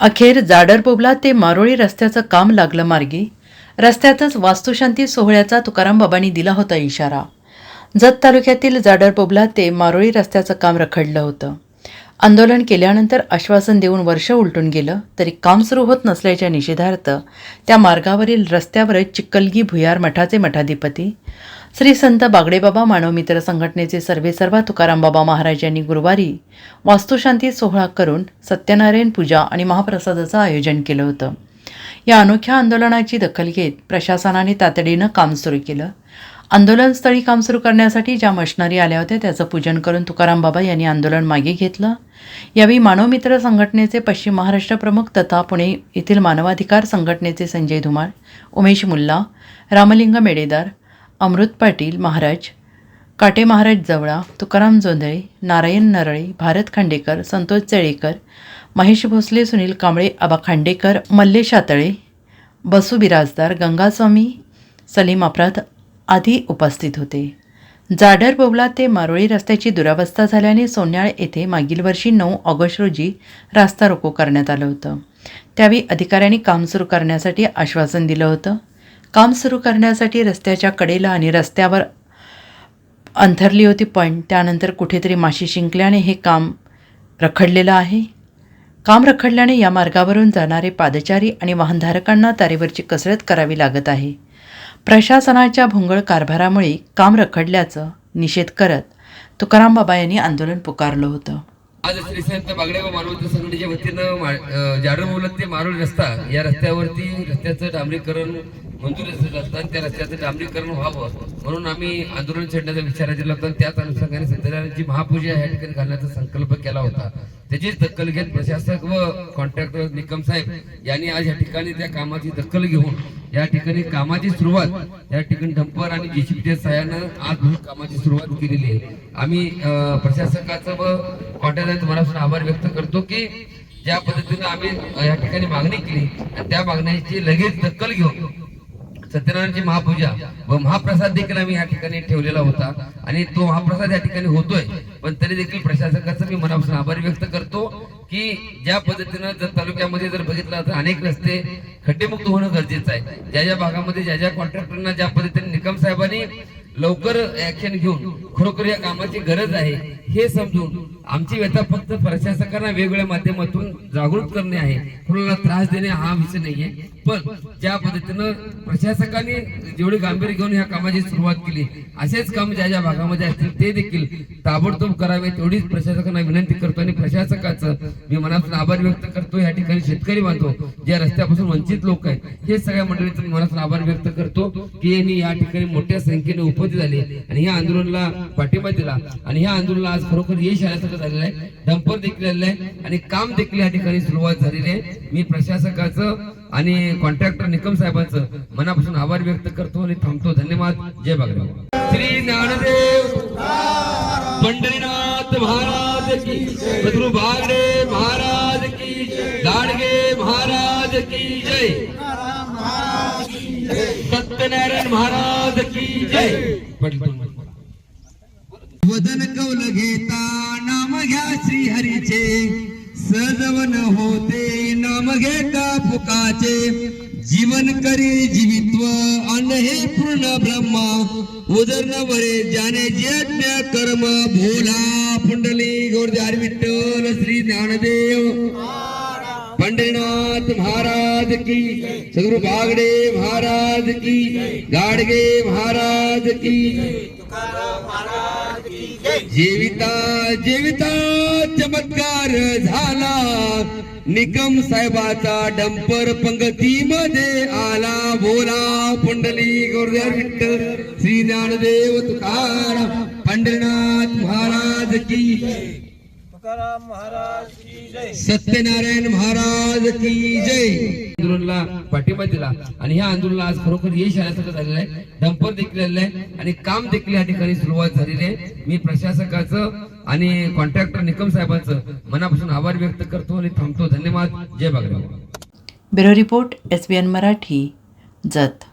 अखेर जाडरपोबला ते मारोळी रस्त्याचं काम लागलं मार्गी. रस्त्यातच वास्तुशांती सोहळ्याचा तुकाराम बाबांनी दिला होता इशारा. जत तालुक्यातील जाडरपोबला ते मारोळी रस्त्याचं काम रखडलं होतं. आंदोलन केल्यानंतर आश्वासन देऊन वर्ष उलटून गेलं तरी काम सुरू होत नसल्याच्या निषेधार्थ त्या मार्गावरील रस्त्यावरच चिक्कलगी भुयार मठाचे मठाधिपती श्री संत बागडेबाबा मानवमित्र संघटनेचे सर्वे सर्वा तुकारामबाबा महाराज यांनी गुरुवारी वास्तुशांती सोहळा करून सत्यनारायण पूजा आणि महाप्रसादाचं आयोजन केलं होतं. या अनोख्या आंदोलनाची दखल घेत प्रशासनाने तातडीनं काम सुरू केलं. आंदोलनस्थळी काम सुरू करण्यासाठी ज्या मशनरी आल्या होत्या त्याचं पूजन करून तुकाराम बाबा यांनी आंदोलन मागे घेतलं. यावेळी मानवमित्र संघटनेचे पश्चिम महाराष्ट्र प्रमुख तथा पुणे येथील मानवाधिकार संघटनेचे संजय धुमाळ उमेश मुल्ला रामलिंग मेडेदार अमृत पाटील महाराज काटे महाराज जवळा तुकाराम जोंधळे नारायण नरळे भारत खांडेकर संतोष चळेकर महेश भोसले सुनील कांबळे आबा खांडेकर मल्लेश आतळे बसू बिराजदार गंगास्वामी सलीम अपराध आदी उपस्थित होते. जाडर बोबला ते मारोळी रस्त्याची दुरावस्था झाल्याने सोन्याळ येथे मागील वर्षी नऊ ऑगस्ट रोजी रास्ता रोको करण्यात आलं होतं. त्यावेळी अधिकाऱ्यांनी काम सुरू करण्यासाठी आश्वासन दिलं होतं. काम सुरू करण्यासाठी रस्त्याच्या कडेला आणि रस्त्यावर अंथरली होती पण त्यानंतर कुठेतरी माशी शिंकल्याने हे काम रखडलेलं आहे. काम रखडल्याने या मार्गावरून जाणारे पादचारी आणि वाहनधारकांना तारेवरची कसरत करावी लागत आहे. प्रशासनाच्या भोंगळ कारभारामुळे काम रखडल्याचं निषेध करत तुकाराम बाबा यांनी आंदोलन पुकारलं होतं. आज श्री संत बागडेबा मानवत संघटनेच्या वतीनं जाडर मोलत ते मारोळ रस्ता या रस्त्यावरती रस्त्याचं डांबरीकरण मंजूर असलेलं त्या रस्त्याचं डांबरीकरण व्हावं. म्हणून आम्ही आंदोलन छेडण्याचा विचार केला होता त्याच अनुषंगाने सत्यनारायणची महापूजा या ठिकाणी घालण्याचा संकल्प केला होता. त्याचीच दखल घेत प्रशासक व कॉन्ट्रॅक्टर निकम साहेब यांनी आज या ठिकाणी त्या कामाची दखल घेऊन या ठिकाणी कामाची सुरुवात या ठिकाणी डंपर आणि जेसीबीच्या सहाय्यानं आज कामाची सुरुवात केलेली आहे. आम्ही प्रशासकाचं व कॉन्ट्रॅक्टरचं मनापासून आभार व्यक्त करतो की ज्या पद्धतीनं आम्ही या ठिकाणी मागणी केली आणि त्या मागण्याची लगेच दखल घेऊन सत्यनारायणची महापूजा व महाप्रसाद देखील आम्ही या ठिकाणी ठेवलेला होता. आणि तो महाप्रसाद या ठिकाणी होतोय. पण तरी देखील प्रशासकाचा मी मनापासून आभार व्यक्त करतो की ज्या पद्धतीनं जर तालुक्यामध्ये जर बघितलं तर अनेक रस्ते खड्डेमुक्त होणं गरजेचं आहे. ज्या ज्या भागामध्ये ज्या ज्या कॉन्ट्रॅक्टरना ज्या पद्धतीने निकम साहेबांनी लवकर ऍक्शन घेऊन खरोखर या कामाची गरज आहे हे समजून आमची व्यथा फक्त प्रशासकांना वेगवेगळ्या माध्यमातून जागृत करणे आहे. कुणाला त्रास देणे हा विषय नाहीये. पण ज्या पद्धतीनं प्रशासकांनी जेवढी गांभीर्य घेऊन ह्या कामाची सुरुवात केली असेच काम ज्या ज्या भागामध्ये असतील ते देखील ताबडतोब करावे तेवढीच प्रशासकांना विनंती करतो आणि प्रशासकाचं मी मनापासून आभार व्यक्त करतो. या ठिकाणी शेतकरी बांधतो ज्या रस्त्यापासून वंचित लोक आहेत हे सगळ्या मंडळीचं मी मनापासून आभार व्यक्त करतो की यांनी या ठिकाणी मोठ्या संख्येने उपस्थित झाले आणि ह्या आंदोलनाला पाठिंबा दिला आणि ह्या आंदोलनाला आज खरोखर यश आल्यासारखं झालेलं आहे. डंपर देखील आलेलं आहे आणि काम देखील या ठिकाणी सुरुवात झालेली आहे. मी प्रशासकाचं आणि कॉन्ट्रॅक्टर निकम साहेबांचं मनापासून आभार व्यक्त करतो आणि थांबतो. धन्यवाद. जय बागराव श्री ज्ञानदेव. पंढरीनाथ महाराज की सद्गुरु बागडे महाराज की गाडगे महाराज की जय. सत्यनारायण महाराज की जय. वदन कौल घेता नाम घ्या श्री हरीचे सजवन होते नाम घेता फुकाचे। जीवन करी जीवित्व अन्न हे पूर्ण ब्रह्मा। उदरन वरे ज्याने यज्ञ कर्म। भोला पुंडली गोरदार विठ्ठल श्री ज्ञानदेव। पंढरीनाथ महाराज की सगुरु बागडे महाराज की गाडगे महाराज की जेविता जीविता चमत्कार झाला. निकम साहेबाचा डंपर पंगतीमध्ये आला. बोला पुंडली गोरदार विठ्ठल श्री ज्ञानदेव तुकाराम पंढरनाथ महाराज की सत्यनारायण महाराज की जय. आंदोलनाला पाठिंबा दिला. आणि ह्या आंदोलनाला आज खरोखर यश आल्यासारखं झालेलं आहे. डंपर देखील आलेलं आहे. आणि काम देखील या ठिकाणी सुरुवात झालेली आहे. मी प्रशासकाचं आणि कॉन्ट्रॅक्टर निकम साहेबांचं मनापासून आभार व्यक्त करतो आणि थांबतो. धन्यवाद. जय Bagrao bureau report S B N Marathi Jath.